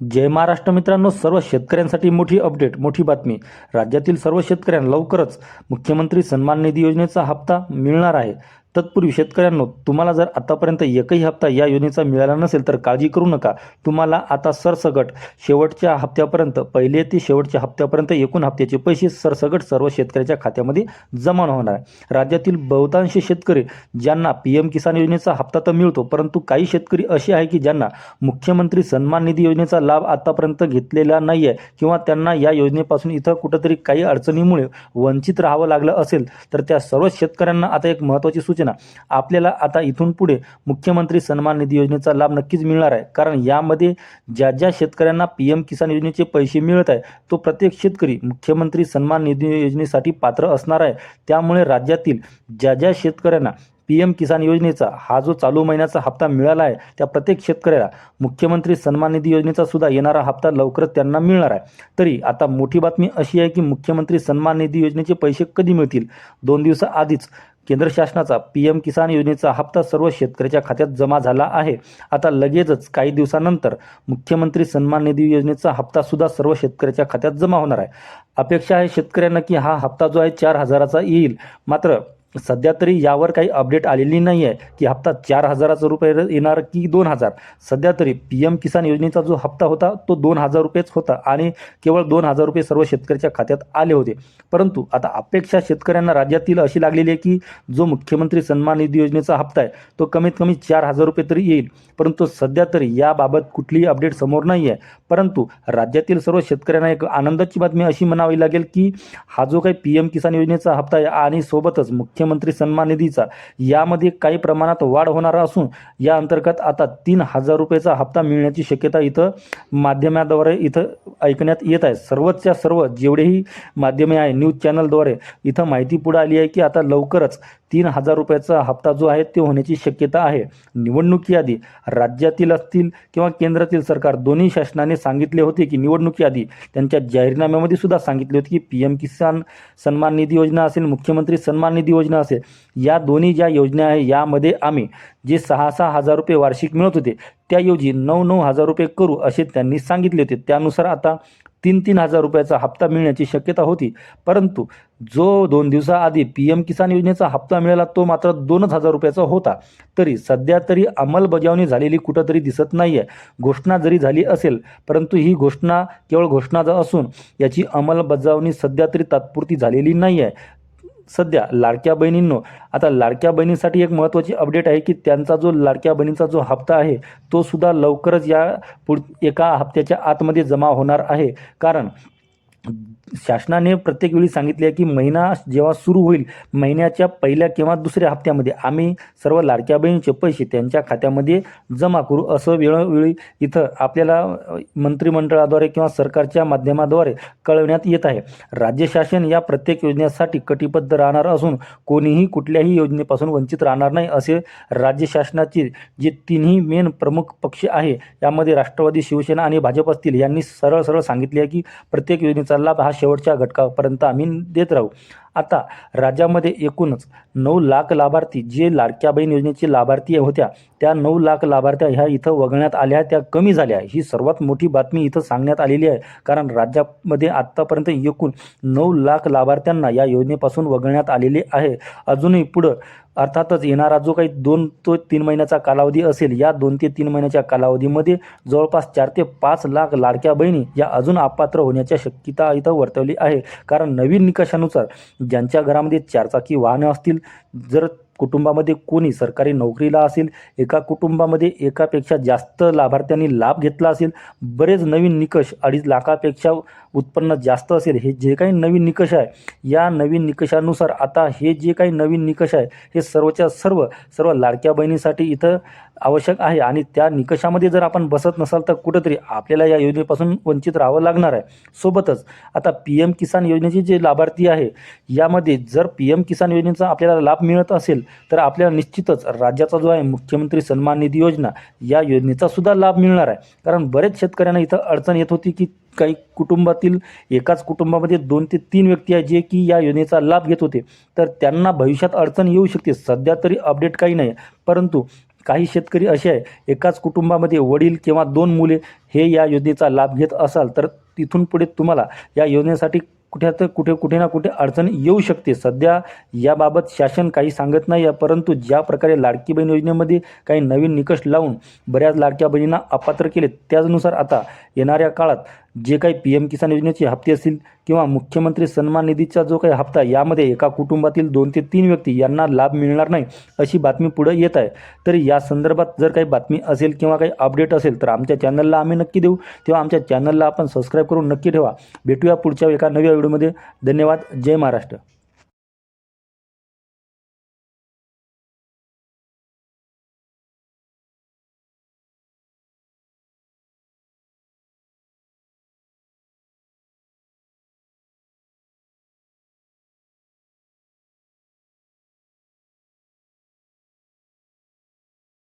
जय महाराष्ट्र मित्रांनो सर्व शेतकऱ्यांसाठी मोठी अपडेट मोठी बातमी. राज्यातील सर्व शेतकऱ्यांना लवकरच मुख्यमंत्री सन्मान निधी योजनेचा हप्ता मिळणार आहे. तत्पूर्वी शेतकऱ्यांनो तुम्हाला जर आतापर्यंत एकही हप्ता या योजनेचा मिळाला नसेल तर काळजी करू नका. तुम्हाला आता सरसगट शेवटच्या हप्त्यापर्यंत पहिले ते शेवटच्या हप्त्यापर्यंत एकूण हप्त्याचे पैसे सरसगट सर्व शेतकऱ्याच्या खात्यामध्ये जमा होणार आहे. राज्यातील बहुतांश शेतकरी ज्यांना पी एम किसान योजनेचा हप्ता तर मिळतो परंतु काही शेतकरी असे आहे की ज्यांना मुख्यमंत्री सन्मान निधी योजनेचा लाभ आतापर्यंत घेतलेला नाही आहे किंवा त्यांना या योजनेपासून इथं कुठंतरी काही अडचणीमुळे वंचित राहावं लागलं असेल तर त्या सर्व शेतकऱ्यांना आता एक महत्त्वाची सूचना आपल्याला आता इथून पुढे मुख्यमंत्री सन्मान निधी योजनेचा लाभ नक्कीच मिळणार आहे. कारण यामध्ये ज्या ज्या शेतकऱ्यांना पी एम किसान योजनेचे पैसे मिळत आहे तो प्रत्येक शेतकरी मुख्यमंत्री सन्मान निधी योजनेसाठी पात्र असणार आहे. त्यामुळे राज्यातील ज्या ज्या शेतकऱ्यांना पी एम किसान योजनेचा हा जो चालू महिन्याचा हप्ता मिळाला आहे त्या प्रत्येक शेतकऱ्याला मुख्यमंत्री सन्मान निधी योजनेचा सुद्धा येणारा हप्ता लवकरच त्यांना मिळणार आहे. तरी आता मोठी बातमी अशी आहे की मुख्यमंत्री सन्मान निधी योजनेचे पैसे कधी मिळतील? दोन दिवसाआधीच केंद्र शासनाचा पी एम किसान योजनेचा हप्ता सर्व शेतकऱ्याच्या खात्यात जमा झाला आहे. आता लगेचच काही दिवसानंतर मुख्यमंत्री सन्मान निधी योजनेचा हप्ता सुद्धा सर्व शेतकऱ्याच्या खात्यात जमा होणार आहे. अपेक्षा आहे शेतकऱ्यांना की हा हप्ता जो आहे चार हजाराचा येईल. मात्र सध्या तरी यावर काही अपडेट आलेली नाही आहे की हप्ता चार हजाराचा रुपये येणार की दोन हजार. सध्या तरी पी एम किसान योजनेचा जो हप्ता होता तो दोन हजार रुपयेच होता आणि केवळ दोन हजार रुपये सर्व शेतकऱ्याच्या खात्यात आले होते. परंतु आता अपेक्षा शेतकऱ्यांना राज्यातील अशी लागलेली आहे की जो मुख्यमंत्री सन्मान निधी योजनेचा हप्ता आहे तो कमीत कमी चार हजार रुपये तरी येईल. परंतु सध्या तरी याबाबत कुठलीही अपडेट समोर नाही आहे परंतु राज्यातील सर्व शेतकऱ्यांना एक आनंदाची बातमी अशी म्हणावी लागेल की हा जो काही पी एम किसान योजनेचा हप्ता आहे आणि सोबतच मुख्यमंत्री सन्मान निधीचा. यामध्ये काही प्रमाणात वाढ होणार असून या अंतर्गत आता तीन हजार रुपयाचा हप्ता मिळण्याची शक्यता इथं माध्यमाद्वारे इथं ऐकण्यात येत आहे. सर्वच्या सर्व जेवढेही माध्यमे आहे न्यूज चॅनलद्वारे इथं माहिती पुढे आली आहे की आता लवकरच तीन हजार रुपयाचा हप्ता जो आहे ते होण्याची शक्यता आहे. निवडणुकीआधी राज्यातील असतील किंवा केंद्रातील सरकार दोन्ही शासनाने सांगितले होते की निवडणुकीआधी त्यांच्या जाहीरनाम्यामध्ये सुद्धा सांगितले होते की पी एम किसान सन्मान निधी योजना असेल मुख्यमंत्री सन्मान निधी योजना असेल या दोन्ही ज्या योजना आहे यामध्ये आम्ही जे सहा सहा हजार रुपये वार्षिक मिळत होते त्याऐवजी नऊ नऊ हजार रुपये करू असे त्यांनी सांगितले होते. त्यानुसार आता तीन तीन हजार रुपयाचा हप्ता मिळण्याची शक्यता होती. परंतु जो दोन दिवसाआधी पी एम किसान योजनेचा हप्ता मिळाला तो मात्र दोनच हजार रुपयाचा होता. तरी सध्या तरी अंमलबजावणी झालेली कुठंतरी दिसत नाही आहे घोषणा जरी झाली असेल परंतु ही घोषणा केवळ घोषणा असून याची अंमलबजावणी सध्या तरी तात्पुरती झालेली नाही आहे सध्या लाडक्या बहिणींनो आता लाडक्या बहिणींसाठी एक महत्त्वाची अपडेट आहे की त्यांचा जो लाडक्या बहिणींचा जो हप्ता आहे तो सुद्धा लवकरच या पुढ एका हप्त्याच्या आतमध्ये जमा होणार आहे. कारण शासनाने प्रत्येक वेळी सांगितले आहे की महिना जेव्हा सुरू होईल महिन्याच्या पहिल्या किंवा दुसऱ्या हप्त्यामध्ये आम्ही सर्व लाडक्या बहिणीचे पैसे त्यांच्या खात्यामध्ये जमा करू असं वेळोवेळी इथं आपल्याला मंत्रिमंडळाद्वारे किंवा सरकारच्या माध्यमाद्वारे कळवण्यात येत आहे. राज्य शासन या प्रत्येक योजनेसाठी कटिबद्ध राहणार असून कोणीही कुठल्याही योजनेपासून वंचित राहणार नाही असे राज्य शासनाचे जे तिन्ही मेन प्रमुख पक्ष आहे यामध्ये राष्ट्रवादी शिवसेना आणि भाजप असतील यांनी सरळ सरळ सांगितले आहे की प्रत्येक योजनेचा लाभ हा शेवटच्या घटकापर्यंत आम्ही देत राहू. आता राज्यामध्ये एकूणच नऊ लाख लाभार्थी जे लाडक्या बहीण योजनेचे लाभार्थी होत्या त्या नऊ लाख लाभार्थ्या ह्या इथं वगळण्यात आल्या त्या कमी झाल्या. ही सर्वात मोठी बातमी इथं सांगण्यात आलेली आहे. कारण राज्यामध्ये आत्तापर्यंत एकूण नऊ लाख लाभार्थ्यांना या योजनेपासून वगळण्यात आलेले आहे. अजूनही पुढं अर्थातच येणारा जो काही दोन तो तीन महिन्याचा कालावधी असेल या दोन ते तीन महिन्याच्या कालावधीमध्ये जवळपास चार ते पाच लाख लाडक्या बहिणी या अजून अपात्र होण्याच्या शक्यता इथं वर्तवली आहे. कारण नवीन निकषानुसार ज्यांच्या घरामध्ये चारचाकी वाहनं असतील जर कुटुंबामध्ये कोणी सरकारी नोकरीला असेल एका कुटुंबामध्ये एकापेक्षा जास्त लाभार्थ्यांनी लाभ घेतला असेल बरेच नवीन निकष अडीच लाखापेक्षा उत्पन्न जास्त असेल हे जे काही नवीन निकष आहे या नवीन निकषानुसार आता हे जे काही नवीन निकष आहे हे सर्वच्या सर्व सर्व लाडक्या बहिणीसाठी इथं आवश्यक आहे. आणि त्या निकषामध्ये जर आपण बसत नसाल तर कुठंतरी आपल्याला या योजनेपासून वंचित राहावं लागणार आहे. सोबतच आता पी एम किसान योजनेचे जे लाभार्थी आहे यामध्ये जर पी एम किसान योजनेचा आपल्याला लाभ मिळत असेल तर आपल्याला निश्चितच राज्याचा जो आहे मुख्यमंत्री सन्मान निधी योजना या योजनेचा सुद्धा लाभ मिळणार आहे. कारण बरेच शेतकऱ्यांना इथं अडचण येत होती की काही कुटुंबातील एकाच कुटुंबामध्ये दोन ते तीन व्यक्ती आहेत जे की या योजनेचा लाभ घेत होते. तर त्यांना भविष्यात अडचण येऊ शकते. सध्या तरी अपडेट काही नाही. परंतु काही शेतकरी असे आहे एकाच कुटुंबामध्ये वडील किंवा दोन मुले हे या योजनेचा लाभ घेत असाल तर तिथून पुढे तुम्हाला या योजनेसाठी कुठे तर कुठे कुठे ना कुठे अडचण येऊ शकते. सध्या याबाबत शासन काही सांगत नाही आहे परंतु ज्या प्रकारे लाडकी बहीण योजनेमध्ये काही नवीन निकष लावून बऱ्याच लाडक्या बहिणींना अपात्र केले त्याचनुसार आता येणाऱ्या काळात जे काही पी एम किसान योजनेचे हप्ते असतील किंवा मुख्यमंत्री सन्मान निधीचा जो काही हप्ता यामध्ये एका कुटुंबातील दोन ते तीन व्यक्ती यांना लाभ मिळणार नाही अशी बातमी पुढे येत आहे. तर या संदर्भात जर काही बातमी असेल किंवा काही अपडेट असेल तर आमच्या चॅनलला आम्ही नक्की देऊ. तेव्हा आमच्या चॅनलला आपण सबस्क्राईब करून नक्की ठेवा. भेटूया पुढच्या एका नव्या व्हिडिओमध्ये. धन्यवाद. जय महाराष्ट्र.